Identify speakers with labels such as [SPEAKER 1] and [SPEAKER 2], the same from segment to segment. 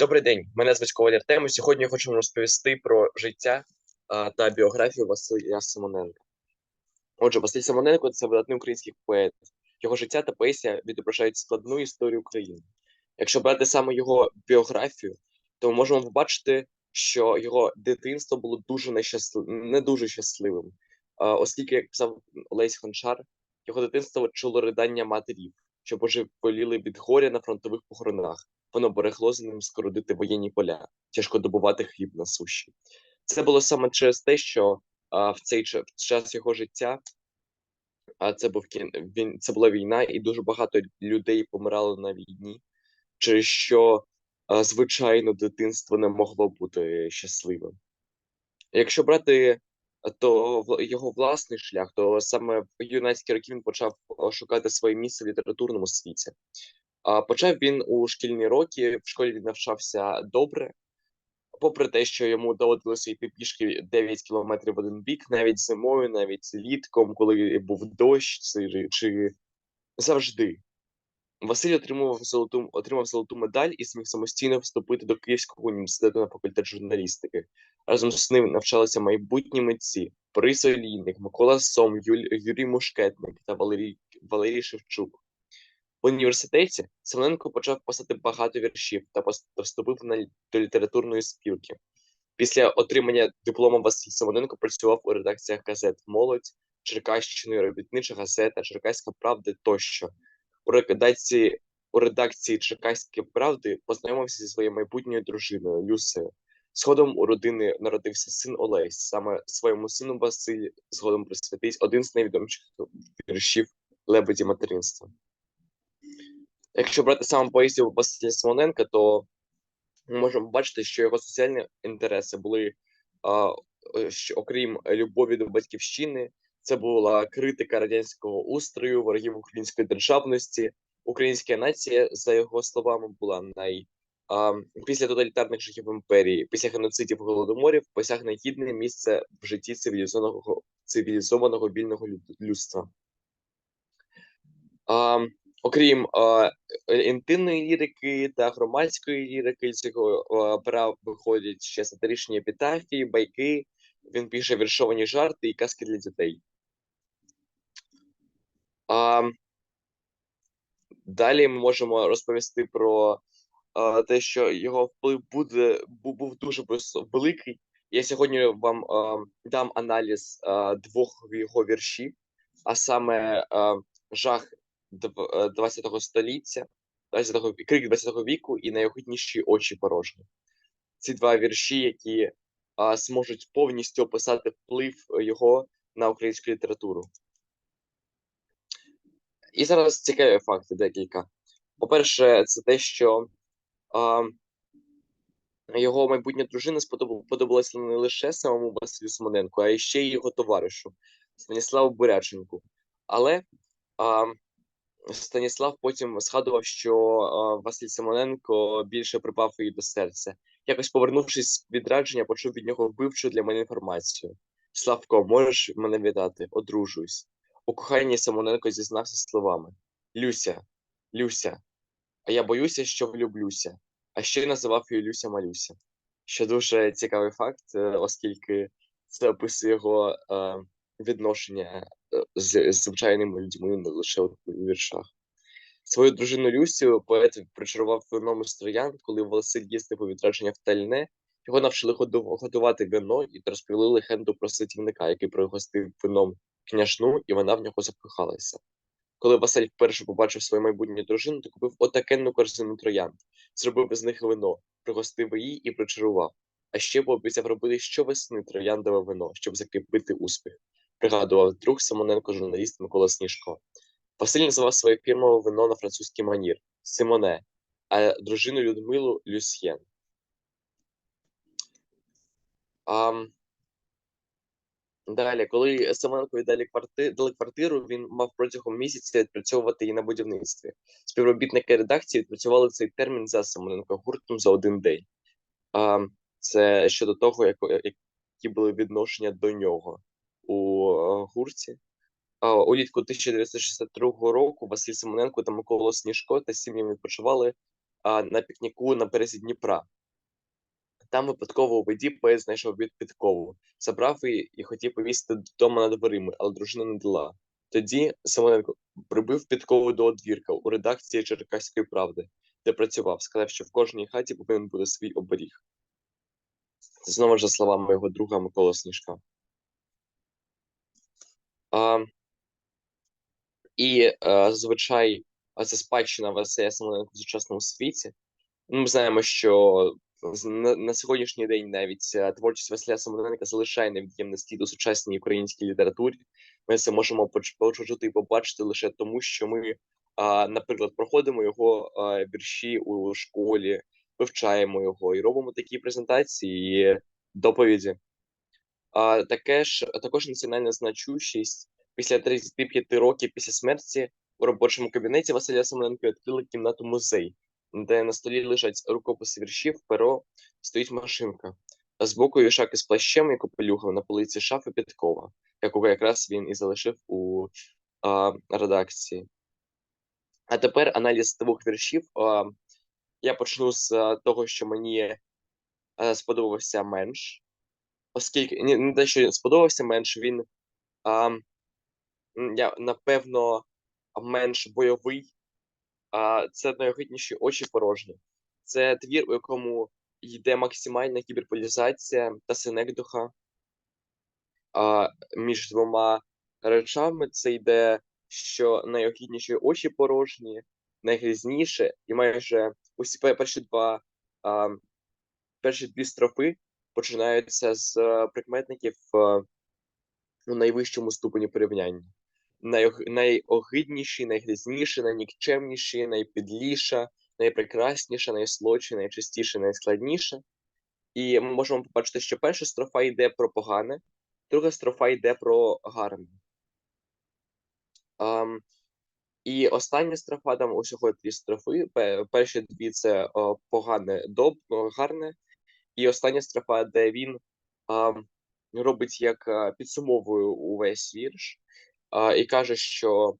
[SPEAKER 1] Добрий день, мене звуть Коваль Артем. і Сьогодні я хочу вам розповісти про життя а, та біографію Василя Симоненка. Отже, Василь Симоненко це видатний український поет. Його життя та поезія відображають складну історію України. Якщо брати саме його біографію, то ми можемо побачити, що його дитинство було дуже нещаслив... не дуже щасливим, а, оскільки, як писав Олесь Хончар, його дитинство чуло ридання матерів, що божеволіли від горя на фронтових похоронах. Воно берегло за ним скородити воєнні поля, тяжко добувати хліб на суші. Це було саме через те, що а, в цей в час його життя, а це був кін... він, це була війна, і дуже багато людей помирало на війні, через що, а, звичайно, дитинство не могло бути щасливим. Якщо брати то його власний шлях, то саме в юнацькі роки він почав шукати своє місце в літературному світі. Почав він у шкільні роки, в школі він навчався добре, попри те, що йому доводилося йти пішки 9 кілометрів в один бік, навіть зимою, навіть літком, коли був дощ, чи, завжди. Василь отримав золоту, отримав золоту медаль і зміг самостійно вступити до Київського університету на факультет журналістики. Разом з ним навчалися майбутні митці Борис Олійник, Микола Сом, Юль, Юрій Мушкетник та Валерій, Валерій Шевчук. В університеті Семененко почав писати багато віршів та вступив на до літературної спілки. Після отримання диплому Василь Семененко працював у редакціях газет Молодь, Черкащини, Робітнича газета, Черкаська Правда тощо. У редакції, у редакції Черкаської правди познайомився зі своєю майбутньою дружиною Люсею. Згодом у родини народився син Олесь. Саме своєму сину Василь згодом присвятить один з найвідоміших віршів лебеді материнства. Якщо брати саме поезію Василя Симоненка, то ми можемо бачити, що його соціальні інтереси були, а, е, що, окрім любові до батьківщини, це була критика радянського устрою, ворогів української державності. Українська нація, за його словами, була най а, після тоталітарних жахів імперії, після геноцидів голодоморів, посягне гідне місце в житті цивілізованого цивілізованого вільного люд- людства. А, окрім е, інтимної лірики та громадської лірики з його пера виходять ще сатиричні епітафії, байки. Він пише віршовані жарти і казки для дітей. А, далі ми можемо розповісти про а, те, що його вплив буде був, був дуже великий. Я сьогодні вам а, дам аналіз а, двох його віршів, а саме а, жах е, 20 століття, 20-го, крик 20 віку і найогидніші очі порожні. Ці два вірші, які а, зможуть повністю описати вплив його на українську літературу. І зараз цікаві факти декілька. По-перше, це те, що а, його майбутня дружина сподоб- подобалася не лише самому Василю Симоненку, а ще й його товаришу Станіславу Буряченку. Але а, Станіслав потім згадував, що Василь Симоненко більше припав їй до серця. Якось повернувшись з відрадження, почув від нього вбивчу для мене інформацію. Славко, можеш мене вітати, одружуюсь. У коханні Симоненко зізнався словами: Люся, Люся, а я боюся, що влюблюся. А ще й називав її Люся Малюся. Що дуже цікавий факт, е, оскільки це описує його е, відношення з, звичайними людьми, не лише у віршах. Свою дружину Люсю поет причарував вином із троян, коли Василь їздив у відрадження в Тальне. Його навчили готувати вино і розповіли легенду про садівника, який пригостив вином княжну, і вона в нього закохалася. Коли Василь вперше побачив свою майбутню дружину, то купив отакенну корзину троянд, зробив із них вино, пригостив її і причарував. А ще пообіцяв робити щовесни трояндове вино, щоб закріпити успіх, пригадував друг Симоненко, журналіст Микола Сніжко. Василь називав своє фірмове вино на французький манір Симоне, а дружину Людмилу Люсьєн. А, далі, коли Семенкові дали, кварти... дали квартиру, він мав протягом місяця відпрацьовувати її на будівництві. Співробітники редакції відпрацювали цей термін за Семененко гуртом за один день. А, це щодо того, як... які були відношення до нього у гурті. А, Улітку 1962 року Василь Симоненко та Микола Сніжко та сім'ями відпочивали на пікніку на березі Дніпра. Там випадково у воді поет знайшов від підкову, забрав її і хотів повісити вдома над дверима, але дружина не дала. Тоді Симоненко прибив підкову до одвірка у редакції Черкаської правди, де працював, сказав, що в кожній хаті повинен бути свій оберіг. Це знову ж за словами його друга Миколи Сніжка. І зазвичай це спадщина Василя Симоненка в сучасному світі. Ми знаємо, що на, на сьогоднішній день навіть творчість Василя Симоненка залишає невід'ємний слід у сучасній українській літературі. Ми це можемо почути і побачити лише тому, що ми, а, наприклад, проходимо його вірші у школі, вивчаємо його і робимо такі презентації, і доповіді. А таке ж також національна значущість після 35 років після смерті у робочому кабінеті Василя Семененка відкрили кімнату музей, де на столі лежать рукописи віршів, перо, стоїть машинка. А збоку вішак із плащем і капелюхом на полиці шафи Підкова, якого якраз він і залишив у а, редакції. А тепер аналіз двох віршів. А, я почну з того, що мені а, сподобався менш оскільки не те, що сподобався менш, він а, я напевно менш бойовий, а це найогидніші очі порожні. Це твір, у якому йде максимальна кіберполізація та синекдуха. А між двома речами це йде, що найогідніші очі порожні, найгрізніше, і майже усі перші два а, перші дві строфи починаються з е, прикметників е, у найвищому ступені порівняння. Найог... Найогидніші, найгрізніші, найнікчемніші, найпідліша, найпрекрасніша, найслодші, найчистіше, найскладніше. І ми можемо побачити, що перша строфа йде про погане, друга строфа йде про гарне. Ам, і остання строфа, там усього дві строфи. Перші дві це о, погане, доб, гарне, і остання строфа, де він а, робить як а, підсумовує увесь вірш а, і каже, що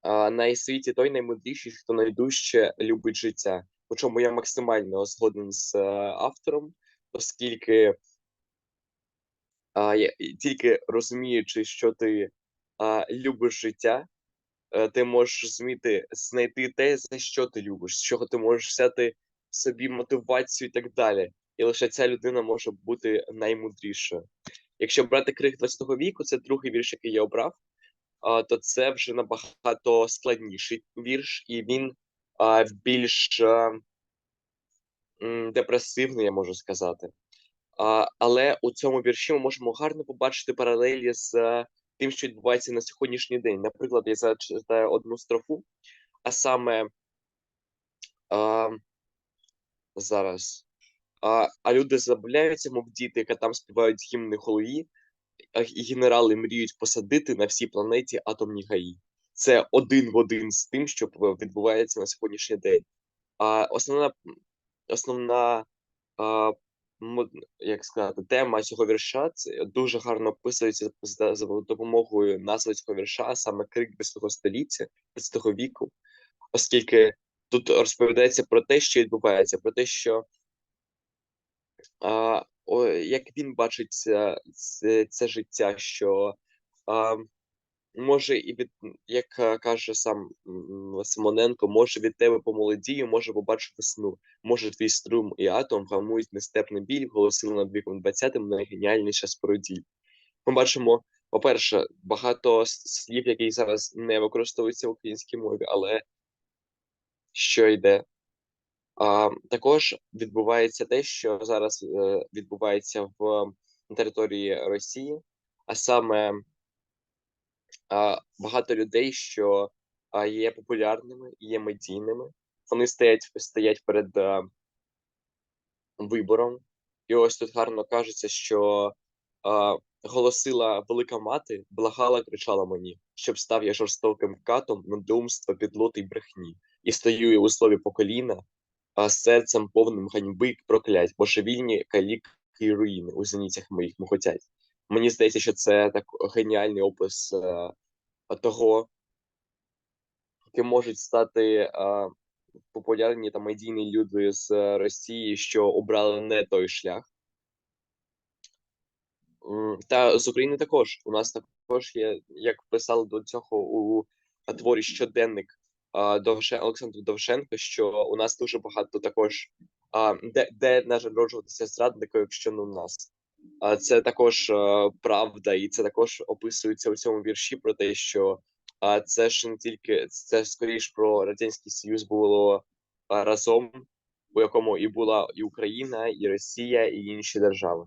[SPEAKER 1] а, на світі той наймудріший, хто найдужче любить життя. Причому я максимально згоден з а, автором, оскільки а, я, тільки розуміючи, що ти а, любиш життя, е, ти можеш зміти знайти те, за що ти любиш, з чого ти можеш взяти собі мотивацію і так далі. І лише ця людина може бути наймудрішою. Якщо брати крик 20-го віку, це другий вірш, який я обрав, то це вже набагато складніший вірш, і він більш депресивний, я можу сказати. Але у цьому вірші ми можемо гарно побачити паралелі з е, тим, що відбувається на сьогоднішній день. Наприклад, я зачитаю одну строфу, а саме зараз. А, а люди забавляються, мов діти, яка там співають гімни Холої, і генерали мріють посадити на всій планеті атомні гаї. Це один в один з тим, що відбувається на сьогоднішній день. А основна, основна а, як сказати, тема цього вірша це дуже гарно описується за, за допомогою назви цього вірша, саме крик 20 століття, 20 віку, оскільки тут розповідається про те, що відбувається, про те, що а, о, як він бачить це, це, це життя, що а, може і від, як е, каже сам Симоненко, може від тебе помолодію, може побачу весну, може твій струм і атом гамують нестепний біль, голосили над віком 20-м найгеніальніша з. Ми бачимо, по-перше, багато слів, які зараз не використовуються в українській мові, але що йде. А, також відбувається те, що зараз е, відбувається в на території Росії, а саме а, багато людей, що є популярними, є медійними, вони стоять, стоять перед а, вибором. І ось тут гарно кажеться, що а, голосила велика мати, благала, кричала мені, щоб став я жорстоким катом на думство, підлоти й брехні, і стою я у слові по коліна, а серцем повним ганьби проклять, божевільні каліки і руїни у зеніцях моїх мухотять. Мені здається, що це так геніальний опис е, того, яким можуть стати е, популярні та медійні люди з е, Росії, що обрали не той шлях. Та з України також. У нас також є, як писали до цього у творі щоденник Довше Олександр Довженко, що у нас дуже багато також де, де народжуватися зраднику, якщо не у нас. А це також е, правда, і це також описується у цьому вірші про те, що це ж не тільки це скоріш про радянський Союз було разом, у якому і була і Україна, і Росія, і інші держави.